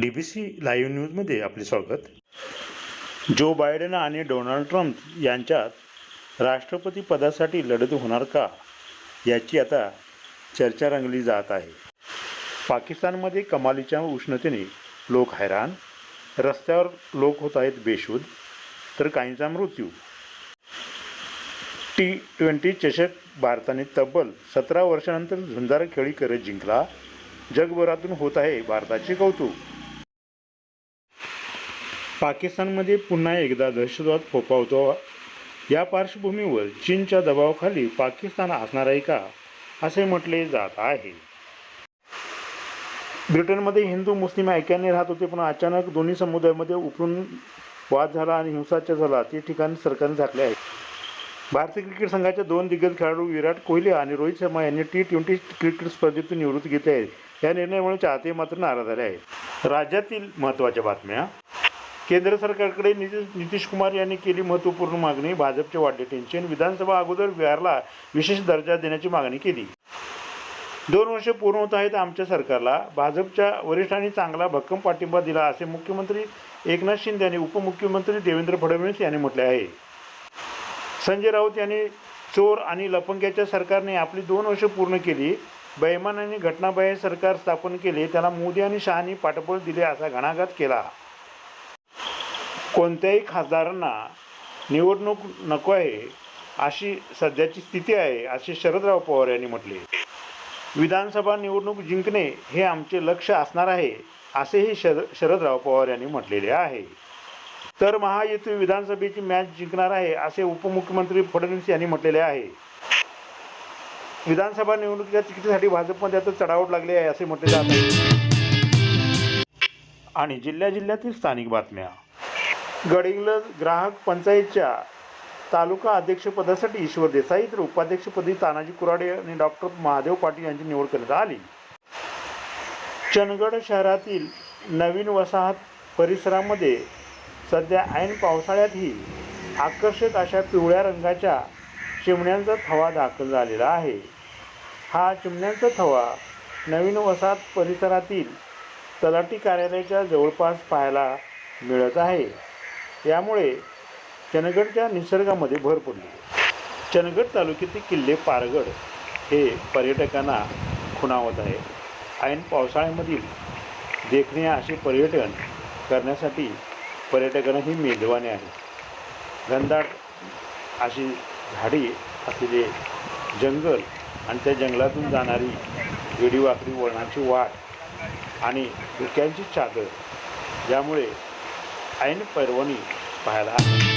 D B C live न्यूजमध्ये आपले स्वागत. जो बायडन आणि डोनाल्ड ट्रम्प यांच्यात राष्ट्रपती पदासाठी लढत होणार का याची आता चर्चा रंगली जात आहे. पाकिस्तानमध्ये कमालीच्या उष्णतेने लोक हैराण रस्त्यावर लोक होत आहेत बेशुद्ध तर काहींचा मृत्यू. टी ट्वेंटी चषक भारताने तब्बल सतरा वर्षानंतर झुंजार खेळी करत जिंकला. जगभरातून होत आहे भारताचे कौतुक. पाकिस्तानमध्ये पुन्हा एकदा दहशतवाद फोफावतो. या पार्श्वभूमीवर चीनच्या दबावाखाली पाकिस्तान असणार आहे का असे म्हटले जात आहे. ब्रिटनमध्ये हिंदू मुस्लिम ऐक्याने राहत होते पण अचानक दोन्ही समुदायामध्ये उकळून वाद झाला आणि हिंसाचार झाला. ते ठिकाणी सरकारने झाकले आहे. भारतीय क्रिकेट संघाच्या दोन दिग्गज खेळाडू विराट कोहली आणि रोहित शर्मा यांनी टी ट्वेंटी क्रिकेट स्पर्धेतून निवृत्ती घेतली आहे या निर्णयामुळे चाहते मात्र नाराज झाले आहेत. राज्यातील महत्त्वाच्या बातम्या केंद्र सरकारकडे नितीश नितीश कुमार यांनी केली महत्त्वपूर्ण मागणी भाजपचे वाढले टेन्शन विधानसभा अगोदर बिहारला विशेष दर्जा देण्याची मागणी केली. दोन वर्ष पूर्ण होत आहेत आमच्या सरकारला. भाजपच्या वरिष्ठांनी चांगला भक्कम पाठिंबा दिला असे मुख्यमंत्री एकनाथ शिंदे आणि उपमुख्यमंत्री देवेंद्र फडणवीस यांनी म्हटले आहे. संजय राऊत यांनी चोर आणि लपंग्याच्या सरकारने आपली दोन वर्ष पूर्ण केली. बैमानाने घटनाबाह्य सरकार स्थापन केले. त्याला मोदी आणि शहानी पाठबळ दिले असा घणाघात केला. कोणत्याही खासदारांना निवडणूक नको आहे अशी सध्याची स्थिती आहे असे शरदराव पवार यांनी म्हटले. विधानसभा निवडणूक जिंकणे हे आमचे लक्ष असणार आहे असेही शर शरदराव पवार यांनी म्हटलेले आहे. तर महायुती विधानसभेची मॅच जिंकणार आहे असे उपमुख्यमंत्री फडणवीस यांनी म्हटलेले आहे. विधानसभा निवडणुकीच्या तिकिटीसाठी भाजपमध्ये आता चढावट लागली आहे असे म्हटले जात आहे. आणि जिल्ह्या जिल्ह्यातील स्थानिक बातम्या. गडिंग्लज ग्राहक पंचायतच्या तालुका अध्यक्षपदासाठी ईश्वर देसाई तर उपाध्यक्षपदी तानाजी कुराडे आणि डॉक्टर महादेव पाटील यांची निवड करण्यात आली. चंदगड शहरातील नवीन वसाहत परिसरामध्ये सध्या ऐन पावसाळ्यातही आकर्षक अशा पिवळ्या रंगाच्या चिमण्यांचा थवा दाखल झालेला आहे. हा चिमण्यांचा थवा नवीन वसाहत परिसरातील तलाठी कार्यालयाच्या जवळपास पाहायला मिळत आहे. यामुळे चंदगडच्या निसर्गामध्ये भर पडली. चंदगड तालुक्यातील किल्ले पारगड हे पर्यटकांना खुणावत आहे. ऐन पावसाळ्यामधील देखणे असे पर्यटन करण्यासाठी पर्यटकांना ही मेजवानी आहे. घनदाट अशी झाडी असलेले जंगल आणि त्या जंगलातून जाणारी वेडीवाकडी वळणाची वाट आणि धुक्यांची चादर यामुळे ऐन पर्वणी पाहायला.